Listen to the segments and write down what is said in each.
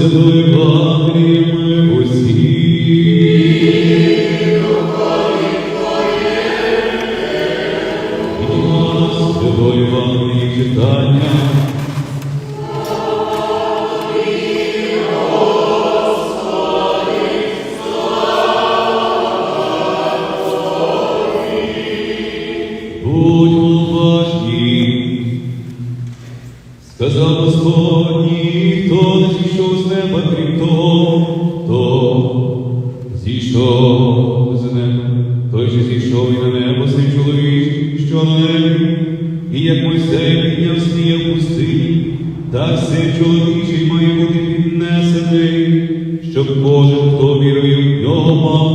Hallelujah. Ніхто не зійшов з неба, крім того, хто зійшов з неба, той же зійшов і на небо, син чоловік, що на небі, і як Мойсей підняв смія в пустині, так син чоловічий має бути піднесений, щоб кожен, хто вірує в нього, мав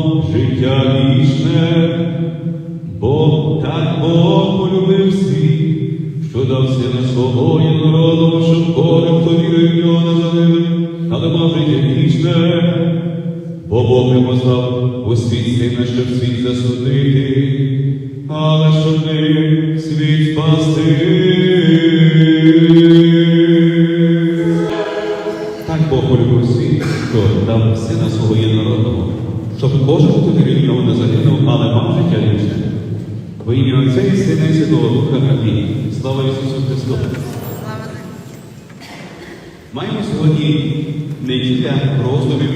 сина народом, щоб кожен, хто вірує в нього, не але мав життя вічне. Бо Бог не послав у світ сина, щоб світ засудити, але щоб ним Слава Ісусу Христу! Маємо сьогодні неділя роздумів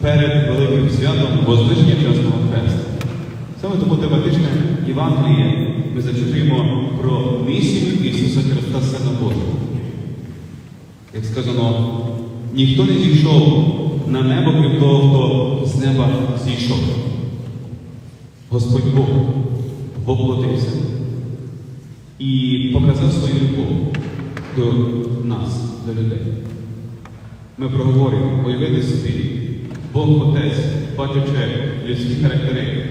перед Великим святом Вознесення Чесного Хреста. Саме тому тематичне Євангеліє ми зачитуємо про місію Ісуса Христа Сина Божого. Як сказано, ніхто не зійшов на небо, крім того, хто з неба зійшов. Господь Бог воплотився до нас, до людей. Ми проговорюємо, уявити собі, Бог Отець, бачачи людські характери,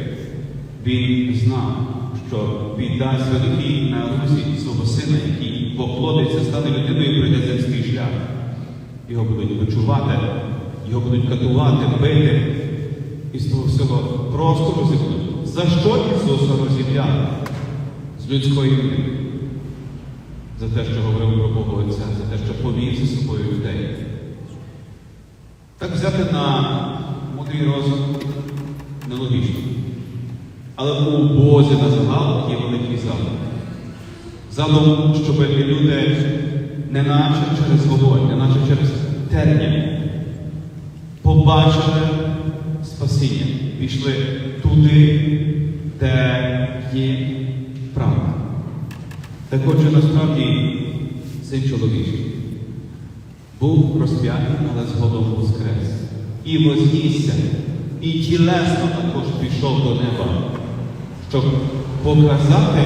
Він знав, що віддасть святохій на Русі свого сина, який воплотиться, стане людиною і пройде земський шлях. Його будуть почувати, його будуть катувати, бити. І з того всього просто розіб'ють. За що Ісуса розіб'яли? З людської вини. За те, що говорив про Бога Отця, за те, що повів за собою людей. Так взяти на мудрий розум нелогічно. Але у Бозі на загал є великий задум. Задум, щоб люди не наче через вогонь, не наче через терня побачили спасіння, пішли туди, де є. Так отже, насправді син чоловічий був розп'ятий, але згодом воскрес. І вознісся, і тілесно також пішов до неба, щоб показати,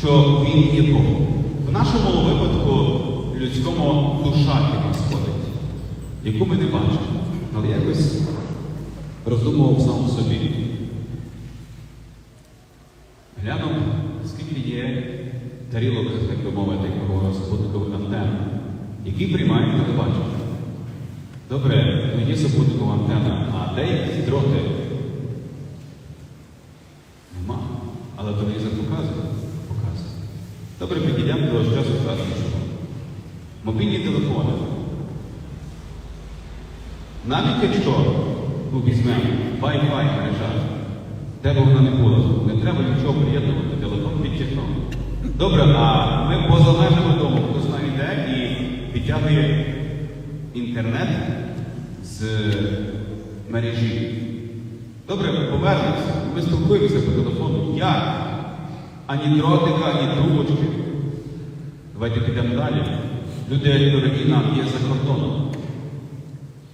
що він є Бог. В нашому випадку людському душа сходить, яку ми не бачимо, але якось роздумував сам собі. Тарілок, так би мовити, говоримо, антенн, які приймають телебачення. Добре, є супутникова антенна, а де якісь дроти? Нема. Але телевізор показує. Показує. Добре, підійдемо до часу іншого. Мобільні телефони. Навіть якщо ну, візьмемо Wi-Fi мережа, де б вона не була, не треба нічого приєднувати, телефон підтягнув. Добре, а ми поза межами дому, хто знає де, і підтягує інтернет з мережі. Добре, ми повернемося, ми спілкуємося по телефону. Як? Ані дротика, ані трубочки. Давайте підемо далі. Люди дорогі нам є за кордоном.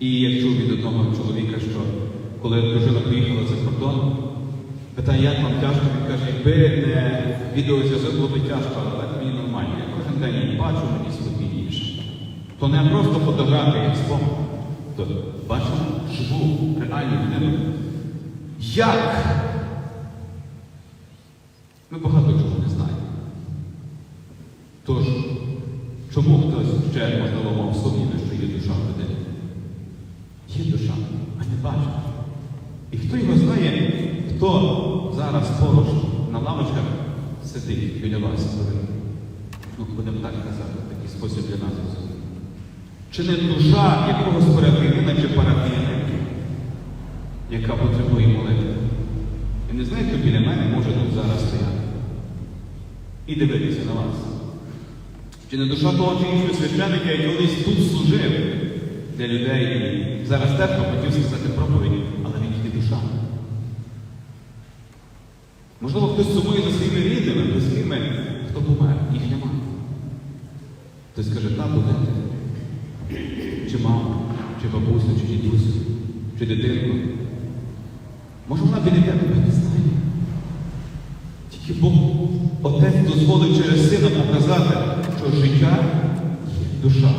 І я чув від одного чоловіка, що коли дружина поїхала за кордон, питає, як вам тяжко, він каже, якби не відеозв'язок було б тяжко, але так мені нормально. Я кожен день її бачу, мені спокійніше. То не просто фотографія, як спом, То бачу живу, реальну людину. Як? Ми багато чого не знаємо. Тож, чому хтось ще, можливо, мав сумніви, що є душа в людини? Є душа, а не бачить. І хто його знає, хто зараз поруч на лавочках сидить біля вас? Ну, будемо так казати, в такий спосіб для нас. Чи не душа якогось парафіянина чи парафіянина, яка потребує молитви? І не знаю, хто біля мене може тут зараз стояти і дивитися на вас. Чи не душа того чи іншого священника, який колись тут служив для людей зараз теж хотів сказати проповідь, але він тільки душа. Можливо, хтось сумує за своїми рідними, своїми, хто помер, їх немає. Хтось каже, та буде. Чи мама, чи бабусю, чи дідусю, чи дитинку. Може вона біля тебе, не знаю. Тільки Бог Отець дозволив через сина показати, що життя є душа.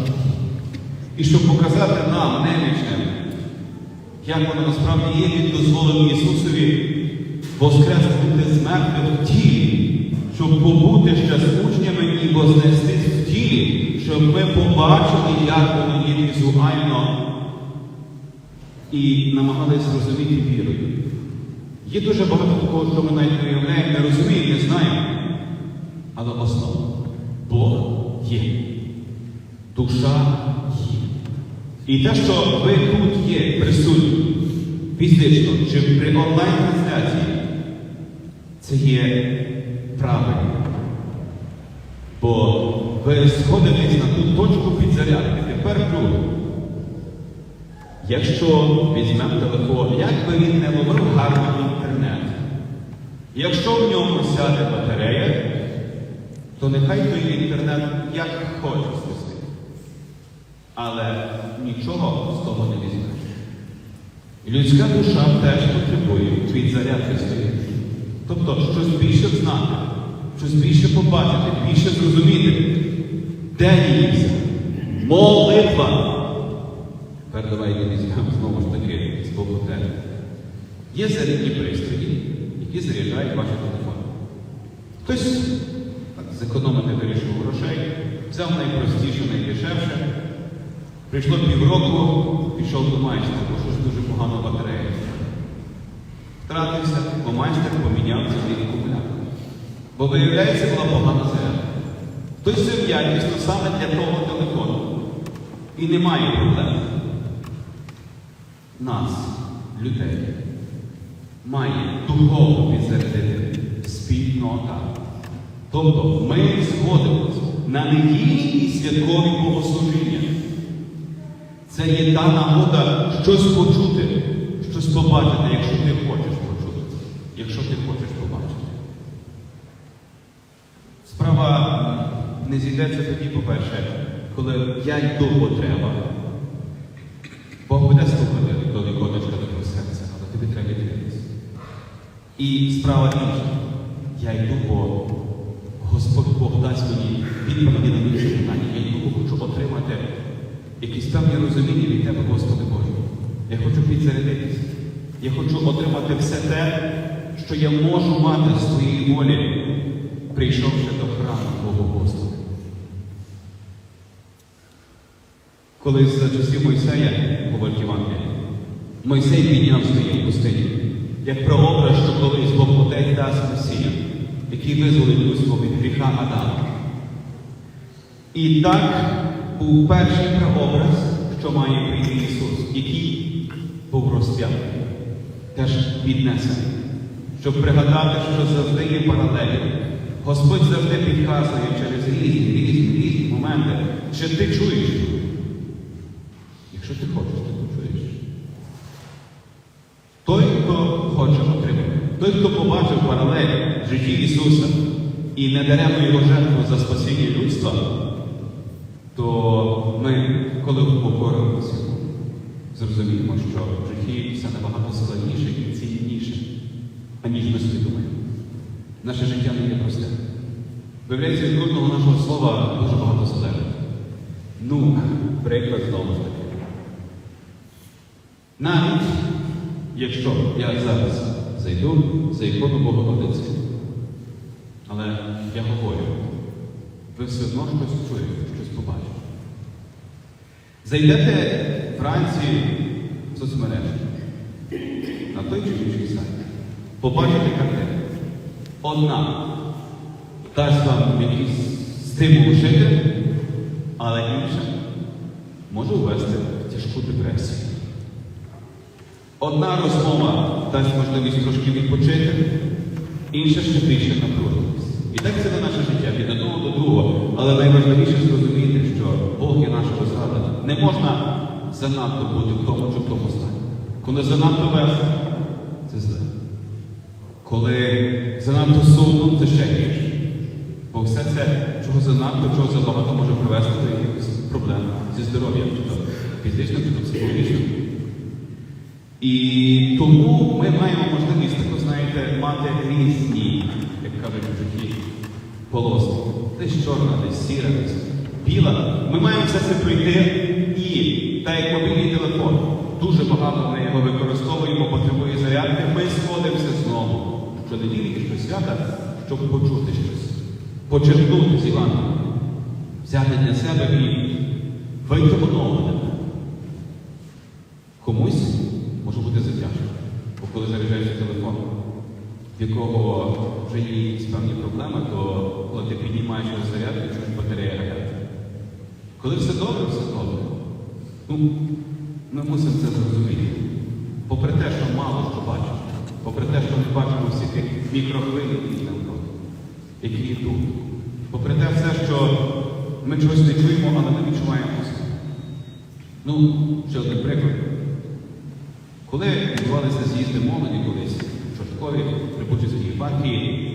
І щоб показати нам, немічним, як воно насправді є, він дозволив Ісусові воскреснути з мертвих в тілі, щоб побути ще з учнями і вознестись в тілі, щоб ми побачили, як воно є візуально і намагались зрозуміти вірою. Є дуже багато такого, що ми навіть уявляємо, не розуміємо, не знаємо. Але основа Бог є. Душа є. І те, що ви тут є присутні фізично чи при онлайн-трансляції, це є правильно. Бо ви сходитесь на ту точку підзарядки. Тепер друге. Якщо візьмемо телефон, як би він не ловив гарний інтернет, якщо в ньому сяде батарея, то нехай той інтернет як хоче спустити. Але нічого з того не візьмеш. Людська душа теж потребує підзарядки своєї. Тобто щось більше знати, щось більше побачити, більше зрозуміти. Де її? Молитва. Тепер давайте візьмемо знову ж таки з боку тебе. Є зарядні пристрої, які заряджають ваші телефони. Хтось так, зекономити вирішив грошей, взяв найпростіше, найдешевше. Прийшло півроку, пішов до майстра, бо щось дуже погано батарея. Втратився, бо майстер поміняв цілий акумулятор. Бо виявляється, була погана зарядка. Хтось взяв якісно саме для того телефону. І немає проблем. Нас, людей, має духовно підзарядити спільнота. Тобто ми сходимося на недільні святкові богослужіння. Це є та нагода щось почути, щось побачити, якщо ти хочеш якщо ти хочеш побачити. Справа не зійдеться тоді, по-перше, коли я йду потреба. Бог буде слухати до віконечка до твого серця, але тобі треба дивитися. І справа інша. Я йду, бо Господь Бог дасть мені відповіді на інші питання. Я йду, бо хочу отримати якісь певні розуміння від Тебе, Господи Боже. Я хочу підзарядитися. Я хочу отримати все те, що я можу мати з твоєї волі, прийшовши до храму Твого Господа. Колись за часів Мойсея, говорить Євангелія, Мойсей підняв своєї пустині, як прообраз, що колись Бог Отець дасть Месія, який визволить людство від гріха Адама. І так був перший прообраз, що має прийти Ісус, який був розп'ятий, теж піднесений, щоб пригадати, що завжди є паралелі. Господь завжди підказує через різні, різні, різні моменти, чи ти чуєш. Якщо ти хочеш, ти почуєш. Той, хто хоче отримати, той, хто побачив паралель в житті Ісуса і не даремно його жертву за спасіння людства, то ми, коли покоримося, зрозуміємо, що в житті все набагато складніше і цінніше, аніж ми собі думаємо. Наше життя не є просте. Виявляється, від кожного нашого слова дуже багато залежить. Ну, приклад знову ж таки. Навіть якщо я зараз зайду за ікону Богородиці, але я говорю, ви все одно щось чуєте, щось побачите. Зайдете вранці в соцмережі на той чи інший сайт, побачите картину. Одна дасть вам якийсь стимул жити, але інша може ввести в тяжку депресію. Одна розмова дасть можливість трошки відпочити, інша ще більше напружуватися. І так це на наше життя від одного до другого. Але найважливіше зрозуміти, що Бог є наша розрада. Не можна занадто бути в тому чи в тому стані. Коли занадто весело, це зле. Коли занадто сумно, це ще гірше. Бо все це, чого занадто, чого забагато може привести до якихось проблем зі здоров'ям, чи то фізичним, чи то психологічним. І тому ми маємо можливість, таку, знаєте, мати різні, як кажуть житті, полоски. Десь чорна, десь сіра, десь біла. Ми маємо все це пройти і, так як мобільний телефон, дуже багато ми його використовуємо, потребує зарядки, ми сходимося знову. Щонеділі і щосвята, щоб почути щось, почерпнути з Івана, взяти для себе і вийти. Комусь може бути затяжко, бо коли заряджається телефон, в якого вже є якісь певні проблеми, то коли ти піднімаєш його зарядку, чуєш батарея грає. Коли все добре, все добре. Ну, ми мусимо це зрозуміти. Попри те, що мало що бачимо, попри те, що ми бачимо всі ті мікрохвилі, які там які тут. Попри те все, що ми чогось не чуємо, але ми відчуваємо все. Ну, ще один приклад. Коли відбувалися з'їзди молоді колись, в Чорткові, при Бучицькій партії,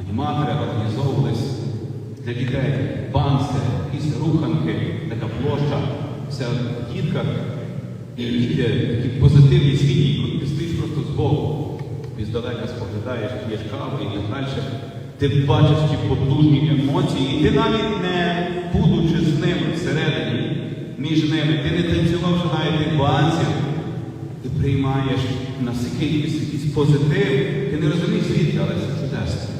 аніматори організовувались для дітей банси, якісь руханки, така площа, вся в дітках, і діти такі позитивні ти стоїш просто збоку, і здалека споглядаєш, п'єш каву і так далі. Ти бачиш ті потужні емоції, і ти навіть не будучи з ними всередині, між ними, ти не танцювавши навіть тих банців, ти приймаєш якийсь, якийсь позитив, ти не розумієш звідки, але це чудесно.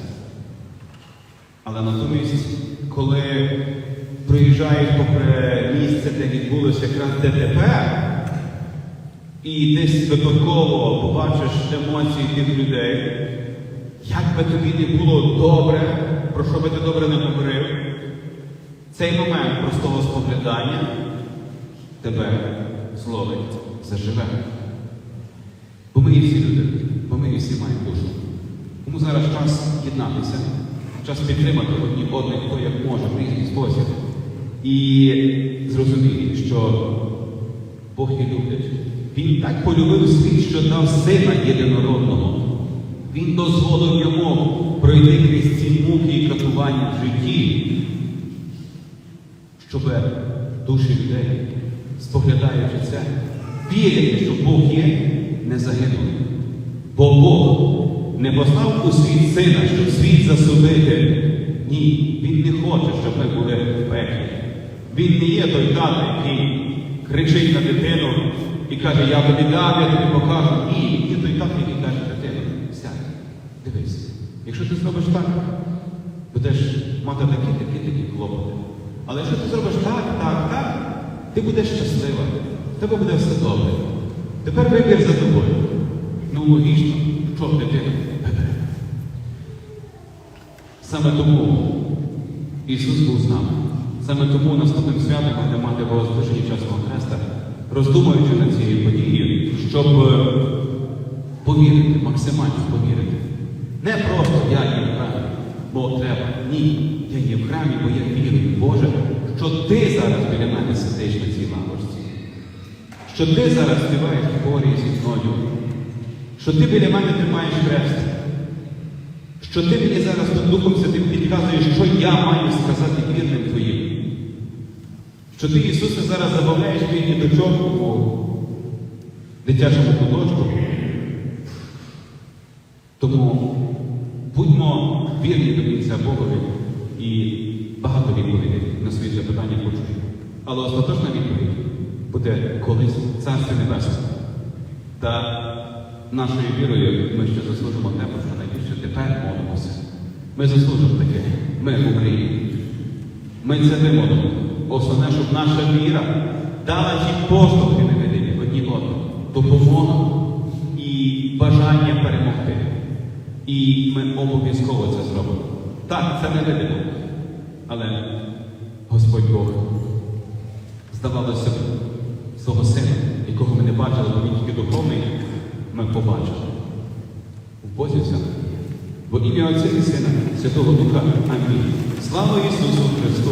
Але натомість, коли проїжджаєш попри місце, де відбулося якраз ДТП, і десь випадково побачиш емоції тих людей, як би тобі не було добре, про що би ти добре не говорив, цей момент простого споглядання тебе зловить заживе. Бо ми є всі люди, бо ми є всі маємо душу. Тому зараз час єднатися, час підтримати одні одних, хто як може, в різний спосіб. І зрозуміти, що Бог є люблять. Він так полюбив світ, що дав сина єдинородного. Він дозволив йому пройти крізь ці муки і катування в житті, щоб душі людей, споглядаючи це, вірити, що Бог є, не загинули. Бо Бог не послав у світ сина, щоб світ засудити. Ні, Він не хоче, щоб ми були в пеклі. Він не є той тато, який кричить на дитину і каже, я тобі дам, я тобі покажу. Ні, є той тато, який каже дитину, сядь, дивись. Якщо ти зробиш так, будеш мати такі, такі, такі клопоти. Але якщо ти зробиш так, так, так, ти будеш щаслива, тебе буде все добре. Тепер вибір за тобою. Ну, логічно, що дитина. Саме тому Ісус був з нами. Саме тому наступним святом буде мати Богослуження часного Хреста, роздумуючи над цією подією, щоб е, повірити, максимально повірити. Не просто я є в храмі, бо треба. Ні, я є в храмі, бо я вірую, Боже, що ти зараз біля мене сидиш на цій лавочці. Що ти зараз співаєш в хорі зі мною, що ти біля мене тримаєш хрест, що ти мені зараз тут Духом Святим підказуєш, що я маю сказати вірним твоїм. Що ти, Ісусе, зараз забавляєш мій діточок у дитячому куточку. Тому будьмо вірні до кінця Богові і багато відповідей на свої запитання почуємо. Але остаточна відповідь буде колись в Царстві Небесному. Та нашою вірою ми ще заслужимо про що найбільше тепер молимося. Ми заслужимо таке. Ми в Україні. Ми це вимолимо. Основне, щоб наша віра дала ті поштовхи невидимі одні одному, допомогу і бажання перемогти. І ми обов'язково це зробимо. Так, це не видимо. Але Господь Бог здавалося б, свого сина, якого ми не бачили, бо він тільки духовний, ми побачили. У Бозі всьому. Во ім'я Отця і Сина, Святого Духа. Амінь. Слава Ісусу Христу!